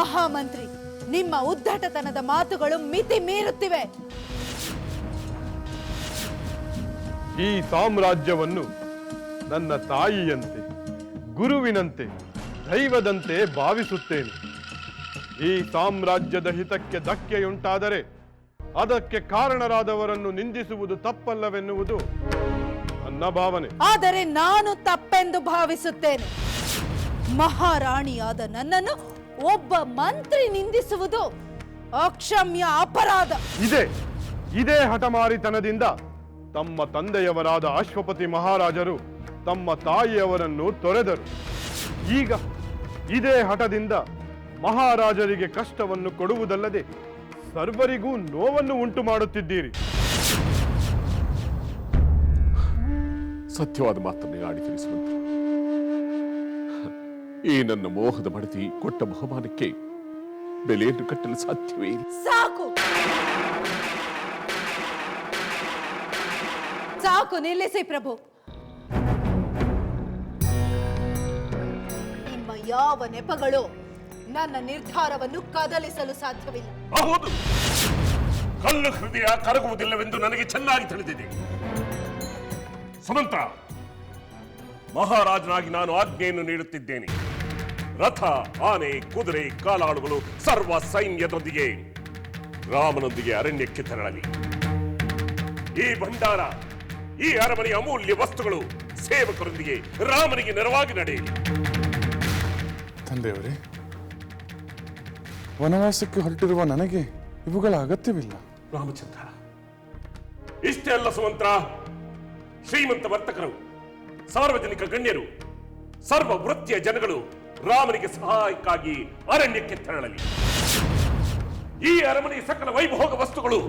ಮಹಾಮಂತ್ರಿ ನಿಮ್ಮ ಉದ್ದಟತನದ ಮಾತುಗಳು ಮಿತಿ ಮೀರುತ್ತಿವೆ. ಈ ಸಾಮ್ರಾಜ್ಯವನ್ನು ನನ್ನ ತಾಯಿಯಂತೆ ಗುರುವಿನಂತೆ ದೈವದಂತೆ ಭಾವಿಸುತ್ತೇನೆ. ಈ ಸಾಮ್ರಾಜ್ಯದ ಹಿತಕ್ಕೆ ಧಕ್ಕೆಯುಂಟಾದರೆ ಅದಕ್ಕೆ ಕಾರಣರಾದವರನ್ನು ನಿಂದಿಸುವುದು ತಪ್ಪಲ್ಲವೆನ್ನುವುದು ನನ್ನ ಭಾವನೆ. ಆದರೆ ನಾನು ತಪ್ಪೆಂದು ಭಾವಿಸುತ್ತೇನೆ. ಮಹಾರಾಣಿಯಾದ ನನ್ನನ್ನು ಒಬ್ಬ ಮಂತ್ರಿ ನಿಂದಿಸುವುದು ಅಕ್ಷಮ್ಯ ಅಪರಾಧ. ಇದೆ. ಇದೇ ಹಠಮಾರಿತನದಿಂದ ತಮ್ಮ ತಂದೆಯವರಾದ ಅಶ್ವಪತಿ ಮಹಾರಾಜರು ತಮ್ಮ ತಾಯಿಯವರನ್ನು ತೊರೆದರು. ಈಗ ಇದೇ ಹಠದಿಂದ ಮಹಾರಾಜರಿಗೆ ಕಷ್ಟವನ್ನು ಕೊಡುವುದಲ್ಲದೆ ಸರ್ವರಿಗೂ ನೋವನ್ನು ಉಂಟು ಮಾಡುತ್ತಿದ್ದೀರಿ. ಸತ್ಯವಾದ ಮಾತನ್ನು ಆಡಿ ತಿಳಿಸುವಂತೆ ಈ ನನ್ನ ಮೋಹದ ಮಡದಿ ಕೊಟ್ಟ ಬಹುಮಾನಕ್ಕೆ ಬೆಲೆಯನ್ನು ಕಟ್ಟಲು ಸಾಧ್ಯವೇ ಇಲ್ಲ. ಸಾಕು. ಸಾಕು ನಿಲ್ಲಿಸಿ ಪ್ರಭು. ನಿಮ್ಮ ಯಾವ ನೆಪಗಳು ನನ್ನ ನಿರ್ಧಾರವನ್ನು ಕದಲಿಸಲು ಸಾಧ್ಯವಿಲ್ಲ. ಹೌದು. ಕಲ್ಲು ಹೃದಯ ಕರಗುವುದಿಲ್ಲವೆಂದು ನನಗೆ ಚೆನ್ನಾಗಿ ತಿಳಿದಿದೆ. ಸುಮಂತ್ರ ಮಹಾರಾಜನಾಗಿ ನಾನು ಆಜ್ಞೆಯನ್ನು ನೀಡುತ್ತಿದ್ದೇನೆ. ರಥ ಆನೆ ಕುದುರೆ ಕಾಲಾಳುಗಳು ಸರ್ವ ಸೈನ್ಯದೊಂದಿಗೆ ರಾಮನೊಂದಿಗೆ ಅರಣ್ಯಕ್ಕೆ ತೆರಳಲಿ. ಈ ಭಂಡಾರ ಈ ಅರಮನೆಯ ಅಮೂಲ್ಯ ವಸ್ತುಗಳು ಸೇವಕರೊಂದಿಗೆ ರಾಮನಿಗೆ ನೆರವಾಗಿ ನಡೆಯಲಿ. ತಂದೆಯವರೇ ವನವಾಸಕ್ಕೆ ಹೊರಟಿರುವ ನನಗೆ ಇವುಗಳ ಅಗತ್ಯವಿಲ್ಲ. ರಾಮಚಂದ್ರ ಇಷ್ಟೇ ಅಲ್ಲ ಸುಮಂತ್ರ ಶ್ರೀಮಂತ ವರ್ತಕರು ಸಾರ್ವಜನಿಕ ಗಣ್ಯರು ಸರ್ವ ವೃತ್ತಿಯ ಜನಗಳು ರಾಮನಿಗೆ ಸಹಾಯಕ್ಕಾಗಿ ಅರಣ್ಯಕ್ಕೆ ತೆರಳಲಿ. ಈ ಅರಮನೆಯ ಸಕಲ ವೈಭೋಗ ವಸ್ತುಗಳು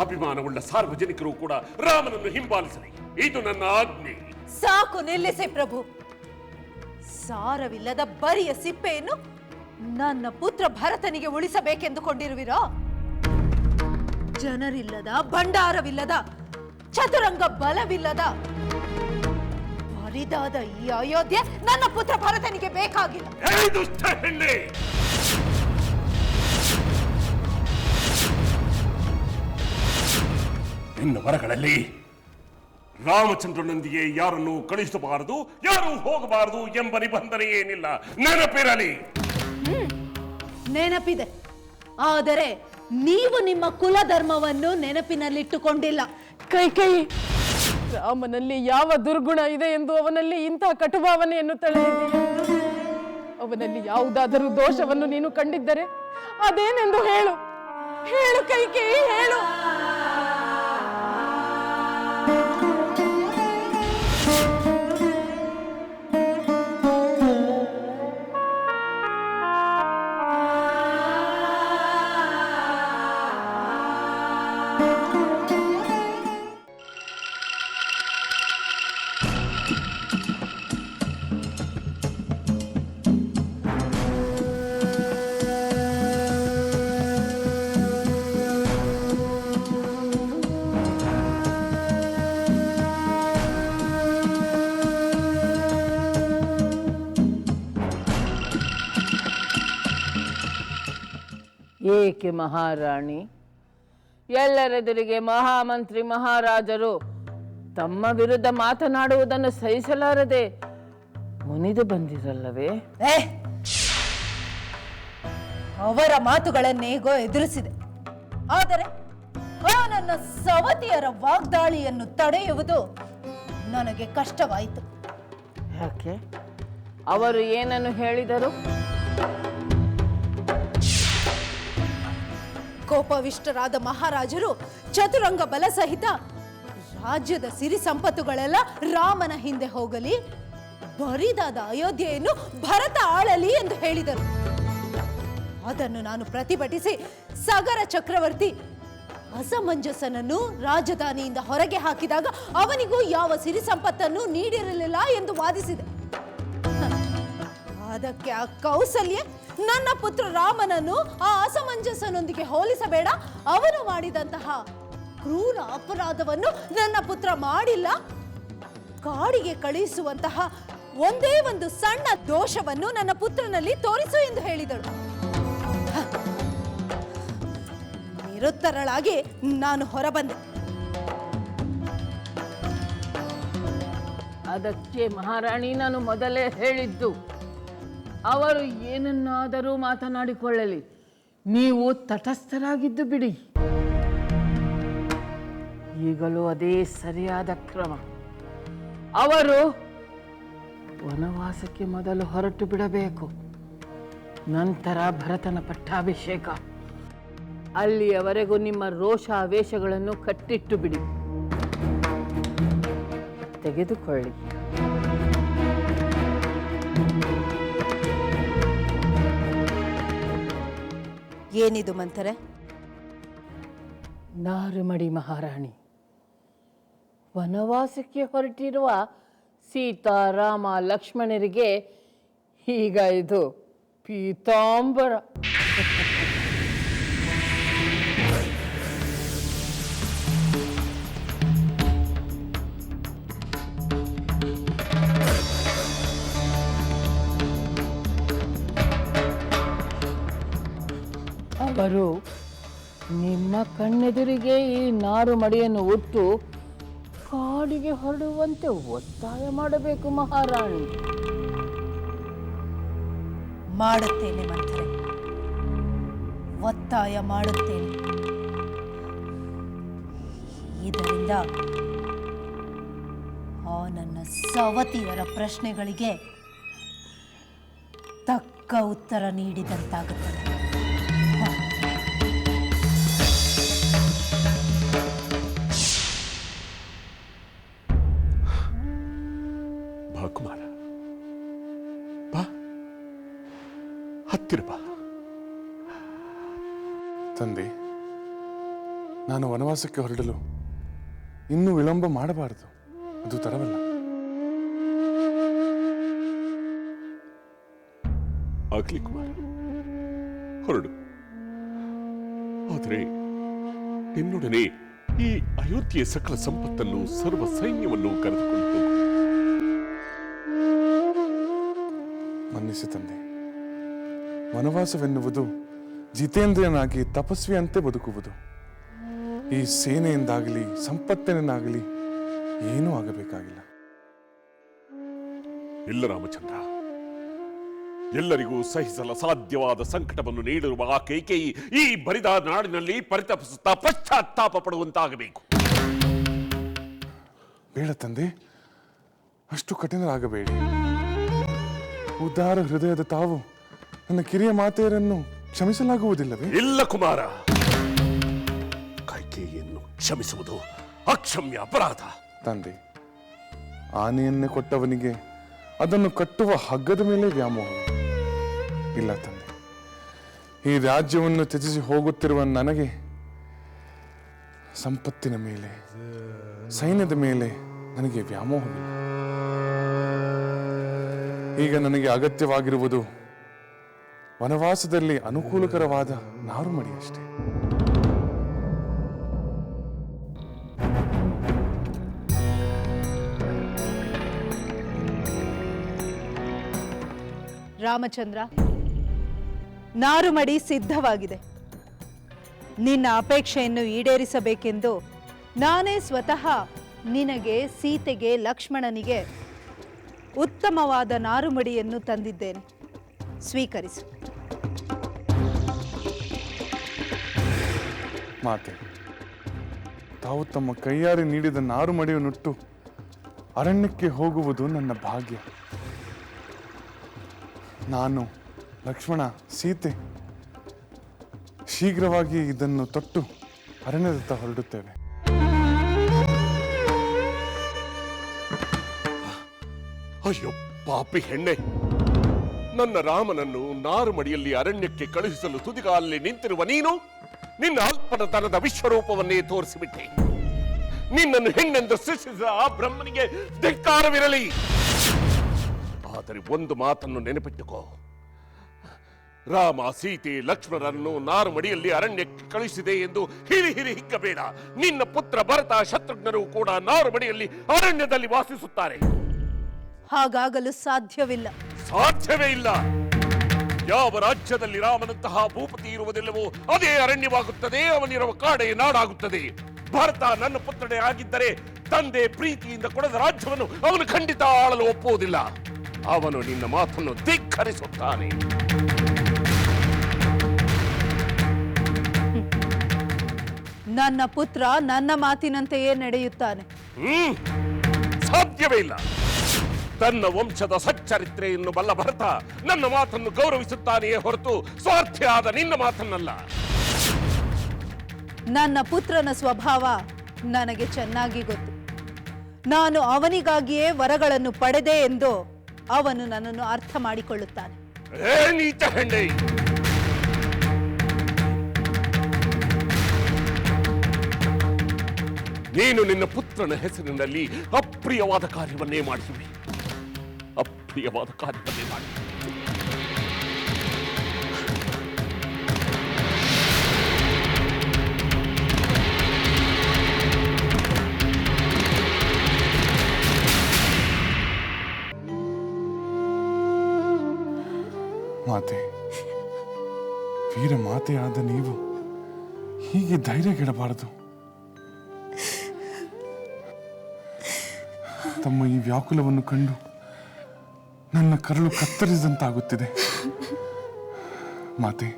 ಅಭಿಮಾನವುಳ್ಳ ಸಾರ್ವಜನಿಕರು ಕೂಡ ರಾಮನನ್ನು ಹಿಂಬಾಲಿಸಲಿ. ಇದು ನನ್ನ ಆಜ್ಞೆ. ಸಾಕು, ನಿಲ್ಲಿಸಿ ಪ್ರಭು. ಸಾರವಿಲ್ಲದ ಬರಿಯ ಸಿಪ್ಪೆಯನ್ನು ನನ್ನ ಪುತ್ರ ಭರತನಿಗೆ ಉಳಿಸಬೇಕೆಂದುಕೊಂಡಿರುವಿರೋ? ಜನರಿಲ್ಲದ ಭಂಡಾರವಿಲ್ಲದ, ಚತುರಂಗ ಬಲವಿಲ್ಲದ ಬರಿದಾದ ಈ ಅಯೋಧ್ಯೆ ನನ್ನ ಪುತ್ರ ಭರತನಿಗೆ ಬೇಕಾಗಿಲ್ಲ. ದುಷ್ಟ ಹೆಣ್ಣೆ! ನಿನ್ನ ವರಗಳಲ್ಲಿ ರಾಮಚಂದ್ರನೊಂದಿಗೆ ಯಾರನ್ನು ಕಳಿಸಬಾರದು ಯಾರು ಹೋಗಬಾರದು ಎಂಬ ನಿಬಂಧನೆ ಏನಿಲ್ಲ. ನೆನಪಿರಲಿ. ನೆನಪಿದೆ. ಆದರೆ ನೀವು ನಿಮ್ಮ ಕುಲ ಧರ್ಮವನ್ನು ನೆನಪಿನಲ್ಲಿಟ್ಟುಕೊಂಡಿಲ್ಲ. ಕೈ ಕೈ. ರಾಮನಲ್ಲಿ ಯಾವ ದುರ್ಗುಣ ಇದೆ ಎಂದು ಅವನಲ್ಲಿ ಇಂತಹ ಕಟುಭಾವನೆಯನ್ನು ತಳೆದಿದ್ದೀಯ? ಅವನಲ್ಲಿ ಯಾವುದಾದರೂ ದೋಷವನ್ನು ನೀನು ಕಂಡಿದ್ದರೆ ಅದೇನೆಂದು ಹೇಳು? ಹೇಳು ಕೈಕೇಯಿ, ಹೇಳು. ಏಕೆ ಮಹಾರಾಣಿ? ಎಲ್ಲರೆದುರಿಗೆ ಮಹಾಮಂತ್ರಿ ಮಹಾರಾಜರು ತಮ್ಮ ವಿರುದ್ಧ ಮಾತನಾಡುವುದನ್ನು ಸಹಿಸಲಾರದೆ ಮುನಿದು ಬಂದಿರಲ್ಲವೇ? ಅವರ ಅವರ ಮಾತುಗಳನ್ನೇಗೋ ಎದುರಿಸಿದೆ. ಆದರೆ ನನ್ನ ಸವತಿಯರ ವಾಗ್ದಾಳಿಯನ್ನು ತಡೆಯುವುದು ನನಗೆ ಕಷ್ಟವಾಯಿತು. ಯಾಕೆ? ಅವರು ಏನನ್ನು ಹೇಳಿದರು? ಕೋಪವಿಷ್ಟರಾದ ಮಹಾರಾಜರು ಚತುರಂಗ ಬಲ ಸಹಿತ ರಾಜ್ಯದ ಸಿರಿ ಸಂಪತ್ತುಗಳೆಲ್ಲ ರಾಮನ ಹಿಂದೆ ಹೋಗಲಿ, ಬರಿದಾದ ಅಯೋಧ್ಯೆಯನ್ನು ಭರತ ಆಳಲಿ ಎಂದು ಹೇಳಿದರು. ಅದನ್ನು ನಾನು ಪ್ರತಿಭಟಿಸಿ ಸಗರ ಚಕ್ರವರ್ತಿ ಅಸಮಂಜಸನನ್ನು ರಾಜಧಾನಿಯಿಂದ ಹೊರಗೆ ಹಾಕಿದಾಗ ಅವನಿಗೂ ಯಾವ ಸಿರಿ ಸಂಪತ್ತನ್ನು ನೀಡಿರಲಿಲ್ಲ ಎಂದು ವಾದಿಸಿದೆ. ಅದಕ್ಕೆ ಆ ಕೌಸಲ್ಯ ನನ್ನ ಪುತ್ರ ರಾಮನನ್ನು ಆ ಅಸಮಂಜಸನೊಂದಿಗೆ ಹೋಲಿಸಬೇಡ. ಅವನು ಮಾಡಿದಂತಹ ಕ್ರೂರ ಅಪರಾಧವನ್ನು ನನ್ನ ಪುತ್ರ ಮಾಡಿಲ್ಲ. ಕಾಡಿಗೆ ಕಳುಹಿಸುವಂತಹ ಒಂದೇ ಒಂದು ಸಣ್ಣ ದೋಷವನ್ನು ನನ್ನ ಪುತ್ರನಲ್ಲಿ ತೋರಿಸು ಎಂದು ಹೇಳಿದಳು. ನಿರುತ್ತರಳಾಗಿ ನಾನು ಹೊರಬಂದೆ. ಅದಕ್ಕೆ ಮಹಾರಾಣಿ ನಾನು ಮೊದಲೇ ಹೇಳಿದ್ದು ಅವರು ಏನನ್ನಾದರೂ ಮಾತನಾಡಿಕೊಳ್ಳಲಿ. ನೀವು ತಟಸ್ಥರಾಗಿದ್ದು ಬಿಡಿ. ಈಗಲೂ ಅದೇ ಸರಿಯಾದ ಕ್ರಮ. ಅವರು ವನವಾಸಕ್ಕೆ ಮೊದಲು ಹೊರಟು ಬಿಡಬೇಕು. ನಂತರ ಭರತನ ಪಟ್ಟಾಭಿಷೇಕ. ಅಲ್ಲಿಯವರೆಗೂ ನಿಮ್ಮ ರೋಷಾವೇಶಗಳನ್ನು ಕಟ್ಟಿಟ್ಟು ಬಿಡಿ. ತೆಗೆದುಕೊಳ್ಳಿ. ಏನಿದು ಮಂಥರೆ? ನಾರುಮಡಿ ಮಹಾರಾಣಿ ವನವಾಸಕ್ಕೆ ಹೊರಟಿರುವ ಸೀತಾ ರಾಮ ಲಕ್ಷ್ಮಣರಿಗೆ ಈಗ ಇದು ಪೀತಾಂಬರ. ಅವರು ನಿಮ್ಮ ಕಣ್ಣೆದುರಿಗೆ ಈ ನಾರು ಮಡಿಯನ್ನು ಉಟ್ಟು ಕಾಡಿಗೆ ಹೊರಡುವಂತೆ ಒತ್ತಾಯ ಮಾಡಬೇಕು, ಮಹಾರಾಣಿ. ಮಾಡುತ್ತೇನೆ, ಮಂತ್ರಿ. ಒತ್ತಾಯ ಮಾಡುತ್ತೇನೆ. ಇದರಿಂದ ಆ ನನ್ನ ಸವತಿಯರ ಪ್ರಶ್ನೆಗಳಿಗೆ ತಕ್ಕ ಉತ್ತರ ನೀಡಿದಂತಾಗುತ್ತದೆ. ಹತ್ತಿರ ಬಾ ತಂದೆ ನಾನು ವನವಾಸಕ್ಕೆ ಹೊರಡಲು ಇನ್ನೂ ವಿಳಂಬ ಮಾಡಬಾರದು. ಅದು ತರವಲ್ಲ. ಆಗ್ಲಿ ಕುಮಾರ ಹೊರಡು. ಆದರೆ ನಿನ್ನೊಡನೆ ಈ ಅಯೋಧ್ಯೆಯ ಸಕಲ ಸಂಪತ್ತನ್ನು ಸರ್ವ ಸೈನ್ಯವನ್ನು ಕರೆದುಕೊಂಡು ಮನ್ನಿಸಿ ತಂದೆ. ವನವಾಸವೆನ್ನುವುದು ಜಿತೇಂದ್ರನಾಗಿ ತಪಸ್ವಿಯಂತೆ ಬದುಕುವುದು. ಈ ಸೇನೆಯಿಂದಾಗಲಿ ಸಂಪತ್ತಿನಾಗಲಿ ಏನೂ ಆಗಬೇಕಾಗಿಲ್ಲ. ಇಲ್ಲ ರಾಮಚಂದ್ರ. ಎಲ್ಲರಿಗೂ ಸಹಿಸಲು ಸಾಧ್ಯವಾದ ಸಂಕಟವನ್ನು ನೀಡಿರುವ ಆ ಕೈಕೇಯಿ ಈ ಬರಿದ ನಾಡಿನಲ್ಲಿ ಪರಿತಪಿಸುತ್ತಾ ಪಶ್ಚಾತ್ತಾಪ ಪಡುವಂತಾಗಬೇಕು. ಬೇಡ ತಂದೆ ಅಷ್ಟು ಕಠಿಣರಾಗಬೇಡಿ. ಉದಾರ ಹೃದಯದ ತಾವು ನನ್ನ ಕಿರಿಯ ಮಾತೆಯರನ್ನು ಕ್ಷಮಿಸಲಾಗುವುದಿಲ್ಲವೇ? ಇಲ್ಲ ಕುಮಾರ. ಕೈಕೇಯಿಯನ್ನು ಕ್ಷಮಿಸುವುದು ಅಕ್ಷಮ್ಯ ಅಪರಾಧ. ತಂದೆ ಆನೆಯನ್ನೇ ಕೊಟ್ಟವನಿಗೆ ಅದನ್ನು ಕಟ್ಟುವ ಹಗ್ಗದ ಮೇಲೆ ವ್ಯಾಮೋಹ. ಇಲ್ಲ ತಂದೆ ಈ ರಾಜ್ಯವನ್ನು ತ್ಯಜಿಸಿ ಹೋಗುತ್ತಿರುವ ನನಗೆ ಸಂಪತ್ತಿನ ಮೇಲೆ ಸೈನ್ಯದ ಮೇಲೆ ನನಗೆ ವ್ಯಾಮೋಹವಿಲ್ಲ. ಈಗ ನನಗೆ ಅಗತ್ಯವಾಗಿರುವುದು ವನವಾಸದಲ್ಲಿ ಅನುಕೂಲಕರವಾದ ನಾರುಮಡಿ ಅಷ್ಟೇ. ರಾಮಚಂದ್ರ, ನಾರುಮಡಿ ಸಿದ್ಧವಾಗಿದೆ. ನಿನ್ನ ಅಪೇಕ್ಷೆಯನ್ನು ಈಡೇರಿಸಬೇಕೆಂದು ನಾನೇ ಸ್ವತಃ ನಿನಗೆ, ಸೀತೆಗೆ, ಲಕ್ಷ್ಮಣನಿಗೆ ಉತ್ತಮವಾದ ನಾರುಮಡಿಯನ್ನು ತಂದಿದ್ದೇನೆ. ಸ್ವೀಕರಿಸು. ಮಾತೆ ತಾವು ತಮ್ಮ ಕೈಯಾರೆ ನೀಡಿದ ನಾರು ಮಡಿಯನ್ನುಟ್ಟು ಅರಣ್ಯಕ್ಕೆ ಹೋಗುವುದು ನನ್ನ ಭಾಗ್ಯ. ನಾನು ಲಕ್ಷ್ಮಣ ಸೀತೆ ಶೀಘ್ರವಾಗಿ ಇದನ್ನು ತೊಟ್ಟು ಅರಣ್ಯದತ್ತ ಹೊರಡುತ್ತೇವೆ ಅಯ್ಯೋ ಪಾಪಿ ಹೆಣ್ಣೆ. ನನ್ನ ರಾಮನನ್ನು ನಾರುಮಡಿಯಲ್ಲಿ ಅರಣ್ಯಕ್ಕೆ ಕಳುಹಿಸಲು ತುದಿಗಾಲಲ್ಲಿ ನಿಂತಿರುವ ನೀನು ನಿನ್ನ ಅಲ್ಪನತನದ ವಿಶ್ವರೂಪವನ್ನೇ ತೋರಿಸಿಬಿಟ್ಟೆ. ನಿನ್ನನ್ನು ಹೆಣ್ಣೆಂದು ಸೃಷ್ಟಿಸಿದ ಆ ಬ್ರಹ್ಮನಿಗೆ ಧಿಕ್ಕಾರವಿರಲಿ. ಆದರೆ ಒಂದು ಮಾತನ್ನು ನೆನಪಿಟ್ಟುಕೋ. ರಾಮ ಸೀತೆ ಲಕ್ಷ್ಮಣರನ್ನು ನಾರುಮಡಿಯಲ್ಲಿ ಅರಣ್ಯಕ್ಕೆ ಕಳುಹಿಸಿದೆ ಎಂದು ಹಿರಿ ಹಿರಿ ಹಿಕ್ಕಬೇಡ. ನಿನ್ನ ಪುತ್ರ ಭರತ ಶತ್ರುಘ್ನರು ಕೂಡ ನಾರುಮಡಿಯಲ್ಲಿ ಅರಣ್ಯದಲ್ಲಿ ವಾಸಿಸುತ್ತಾರೆ. ಹಾಗಾಗಲು ಸಾಧ್ಯವಿಲ್ಲ. ಸಾಧ್ಯವೇ ಇಲ್ಲ. ಯಾವ ರಾಜ್ಯದಲ್ಲಿ ರಾಮನಂತಹ ಭೂಪತಿ ಇರುವುದಿಲ್ಲವೋ ಅದೇ ಅರಣ್ಯವಾಗುತ್ತದೆ ಅವನಿರುವ ಕಾಡೆ ನಾಡಾಗುತ್ತದೆ. ಭಾರತ ನನ್ನ ಪುತ್ರನೇ ಆಗಿದ್ದರೆ ತಂದೆ ಪ್ರೀತಿಯಿಂದ ಕೊಡದ ರಾಜ್ಯವನ್ನು ಅವನು ಖಂಡಿತ ಆಳಲು ಒಪ್ಪುವುದಿಲ್ಲ. ಅವನು ನಿನ್ನ ಮಾತನ್ನು ಧಿಕ್ಕರಿಸುತ್ತಾನೆ. ನನ್ನ ಪುತ್ರ ನನ್ನ ಮಾತಿನಂತೆಯೇ ನಡೆಯುತ್ತಾನೆ. ಹ್ಮ್ ಸಾಧ್ಯವೇ ಇಲ್ಲ. ತನ್ನ ವಂಶದ ಸಚ್ಚರಿತ್ರೆಯನ್ನು ಬಲ್ಲ ಭರತ ನನ್ನ ಮಾತನ್ನು ಗೌರವಿಸುತ್ತಾನೆಯೇ ಹೊರತು ಸ್ವಾರ್ಥಿಯಾದ ನಿನ್ನ ಮಾತನ್ನಲ್ಲ. ನನ್ನ ಪುತ್ರನ ಸ್ವಭಾವ ನನಗೆ ಚೆನ್ನಾಗಿ ಗೊತ್ತು. ನಾನು ಅವನಿಗಾಗಿಯೇ ವರಗಳನ್ನು ಪಡೆದೆ ಎಂದು ಅವನು ನನ್ನನ್ನು ಅರ್ಥ ಮಾಡಿಕೊಳ್ಳುತ್ತಾನೆ. ಏ ನೀಚ ಹೆಂಡೆ ನೀನು ನಿನ್ನ ಪುತ್ರನ ಹೆಸರಿನಲ್ಲಿ ಅಪ್ರಿಯವಾದ ಕಾರ್ಯವನ್ನೇ ಮಾಡಿಸುವೆ ಅಪ್ರಿಯವಾದ ಕಾರ್ಯವನ್ನೇ ಮಾಡಿ. ಮಾತೆ ವೀರ ಮಾತೆಯಾದ ನೀವು ಹೀಗೆ ಧೈರ್ಯಗೆಡಬಾರದು ತಮ್ಮ ಈ ವ್ಯಾಕುಲವನ್ನು ಕಂಡು ನನ್ನ ಕರಳು ಕತ್ತರಿಸಿದಂತಾಗುತ್ತಿದೆ. ಮಾತೆ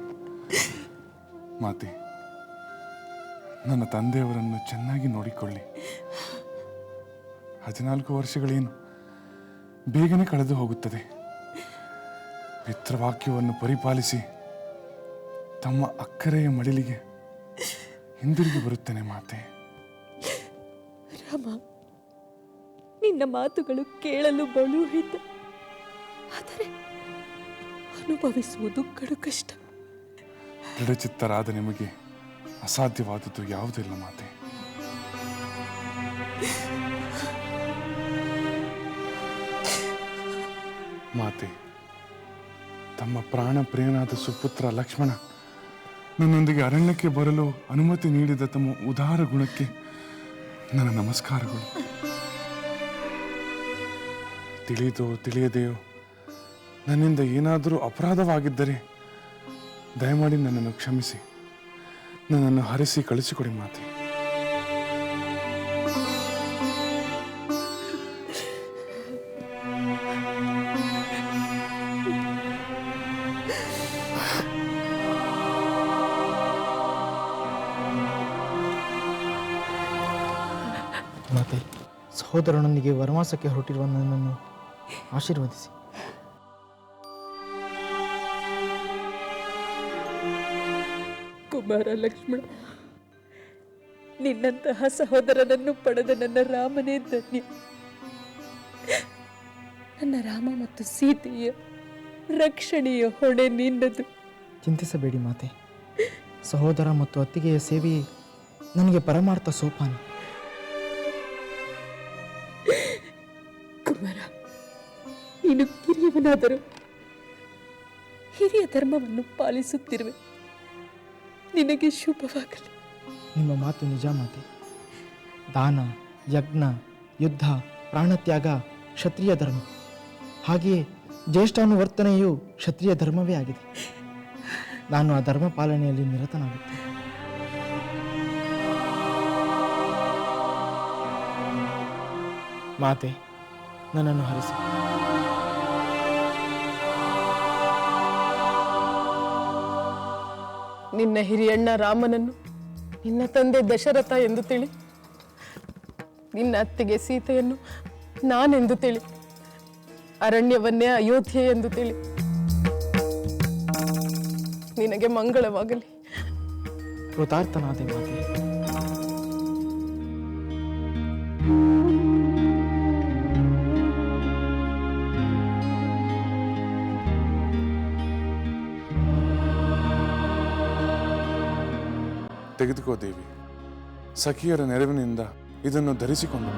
ಮಾತೆ, ನನ್ನ ತಂದೆಯವರನ್ನು ಚೆನ್ನಾಗಿ ನೋಡಿಕೊಳ್ಳಿ. ಹದಿನಾಲ್ಕು ವರ್ಷಗಳೇನು ಬೇಗನೆ ಕಳೆದು ಹೋಗುತ್ತದೆ. ಪಿತೃವಾಕ್ಯವನ್ನು ಪರಿಪಾಲಿಸಿ ತಮ್ಮ ಅಕ್ಕರೆಯ ಮಡಿಲಿಗೆ ಹಿಂದಿರುಗಿ ಬರುತ್ತೇನೆ, ಮಾತೆ. ರಾಮ, ನಿನ್ನ ಮಾತುಗಳು ಕೇಳಲು ಬಲು ಆದರೆ ಅನುಭವಿಸುವುದು ಕಡು ಕಷ್ಟ ದೃಢಚಿತ್ತರಾದ ನಿಮಗೆ ಅಸಾಧ್ಯವಾದದ್ದು ಯಾವುದಿಲ್ಲ ಮಾತೆ. ಮಾತೆ, ತಮ್ಮ ಪ್ರಾಣ ಪ್ರಿಯನಾದ ಸುಪುತ್ರ ಲಕ್ಷ್ಮಣ ನನ್ನೊಂದಿಗೆ ಅರಣ್ಯಕ್ಕೆ ಬರಲು ಅನುಮತಿ ನೀಡಿದ ತಮ್ಮ ಉದಾರ ಗುಣಕ್ಕೆ ನನ್ನ ನಮಸ್ಕಾರಗಳು. ತಿಳಿದೋ ತಿಳಿಯದೆಯೋ ನನ್ನಿಂದ ಏನಾದರೂ ಅಪರಾಧವಾಗಿದ್ದರೆ, ದಯಮಾಡಿ ನನ್ನನ್ನು ಕ್ಷಮಿಸಿ. ನನ್ನನ್ನು ಹರಿಸಿ ಕಳಿಸಿಕೊಡಿ ಮಾತೆ. ಮಾತೆ, ಸಹೋದರನೊಂದಿಗೆ ವನವಾಸಕ್ಕೆ ಹೊರಟಿರುವ ನನ್ನನ್ನು ಆಶೀರ್ವದಿಸಿ. ಕುಮಾರ ಲಕ್ಷ್ಮಣ ನಿನ್ನಂತಹ ಸಹೋದರನನ್ನು ಪಡೆದ ನನ್ನ ರಾಮನೇ ಧನ್ಯ. ನನ್ನ ರಾಮ ಮತ್ತು ಸೀತೆಯ ರಕ್ಷಣೆಯ ಹೊಣೆ ನಿನ್ನದು. ಚಿಂತಿಸಬೇಡಿ ಮಾತೆ. ಸಹೋದರ ಮತ್ತು ಅತ್ತಿಗೆಯ ಸೇವೆ ನನಗೆ ಪರಮಾರ್ಥ ಸೋಪಾನ. ಕುಮಾರ ನೀನು ಕಿರಿಯವನಾದರೂ ಹಿರಿಯ ಧರ್ಮವನ್ನು ಪಾಲಿಸುತ್ತಿರುವೆ. ನಿನಗೆ ಶುಭವಾಗಲಿ. ನಿಮ್ಮ ಮಾತು ನಿಜ ಮಾತೆ. ದಾನ, ಯಜ್ಞ, ಯುದ್ಧ, ಪ್ರಾಣತ್ಯಾಗ ಕ್ಷತ್ರಿಯ ಧರ್ಮ. ಹಾಗೆಯೇ ಜ್ಯೇಷ್ಠಾನುವರ್ತನೆಯು ಕ್ಷತ್ರಿಯ ಧರ್ಮವೇ ಆಗಿದೆ. ನಾನು ಆ ಧರ್ಮ ಪಾಲನೆಯಲ್ಲಿ ನಿರತನಾಗುತ್ತೇನೆ. ಮಾತೆ, ನನ್ನನ್ನು ಹರಿಸಿ. ನಿನ್ನ ಹಿರಿಯಣ್ಣ ರಾಮನನ್ನು, ನಿನ್ನ ತಂದೆ ದಶರಥ ಎಂದು ತಿಳಿ. ನಿನ್ನ ಅತ್ತಿಗೆ ಸೀತೆಯನ್ನು ನಾನೆಂದು ತಿಳಿ. ಅರಣ್ಯವನ್ನೇ ಅಯೋಧ್ಯೆ ಎಂದು ತಿಳಿ. ನಿನಗೆ ಮಂಗಳವಾಗಲಿ. ಕೃತಾರ್ಥನಾದೆ ಮಾತೆ. ತೆಗೆದುಕೋ ದೇವಿ ಸಖಿಯರ ನೆರವಿನಿಂದ ಇದನ್ನು ಧರಿಸಿಕೊಂಡು.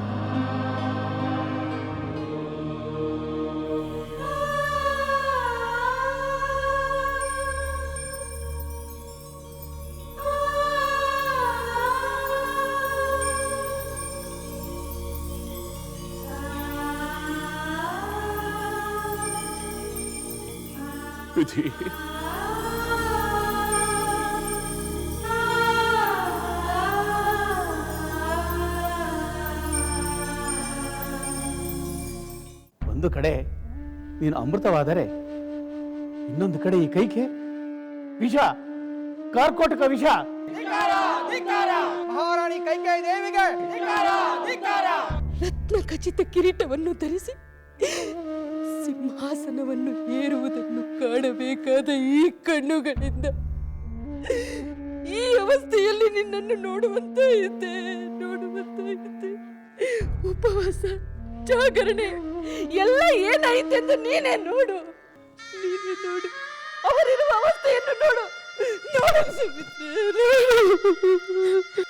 ಒಂದು ಕಡೆ ನೀನು ಅಮೃತವಾದರೆ ಇನ್ನೊಂದು ಕಡೆ ಈ ಕೈಕೆ ವಿಷ ಕಾರ್ಕೋಟಕ ವಿಷ. ರತ್ನ ಖಚಿತ ಕಿರೀಟವನ್ನು ಧರಿಸಿ ಸಿಂಹಾಸನವನ್ನು ಏರುವುದನ್ನು ಕಾಣಬೇಕಾದ ಈ ಕಣ್ಣುಗಳಿಂದ ಈ ಅವಸ್ಥೆಯಲ್ಲಿ ನಿನ್ನನ್ನು ನೋಡುವಂತ ಇದ್ದೆ ನೋಡುವಂತ ಇದ್ದೆ ಉಪವಾಸ. ಜಾಗರಣೆ. ಎಲ್ಲ ಏನಾಯಿತೆಂದು ನೀನೇ ನೋಡು. ನೀನೇ ನೋಡು. ಅವರಿರುವ ಅವಸ್ಥೆಯನ್ನು ನೋಡು. ನೋಡು.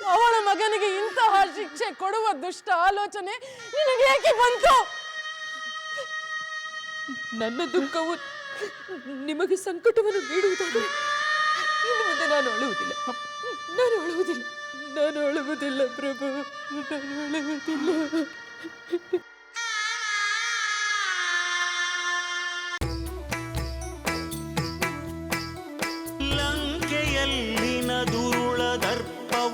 ಅವಳ ಮಗನಿಗೆ ಇಂತಹ ಶಿಕ್ಷೆ ಕೊಡುವ ದುಷ್ಟ ಆಲೋಚನೆ ನಿನಗೆ ಏಕೆ ಬಂತು? ನನ್ನ ದುಃಖವು ನಿಮಗೆ ಸಂಕಟವನ್ನು ನೀಡುವುದಾದರೆ ಇನ್ನು ಮುಂದೆ ನಾನು ಅಳುವುದಿಲ್ಲ. ನಾನು ಅಳುವುದಿಲ್ಲ. ನಾನು ಅಳುವುದಿಲ್ಲ ಪ್ರಭು. ನಾನು ಅಳುವುದಿಲ್ಲ.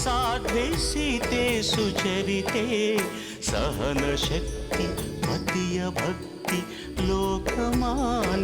साध्वे सीते सुचरिते सहनशक्ति मदीयभक्ति लोकमान्यवन्दिते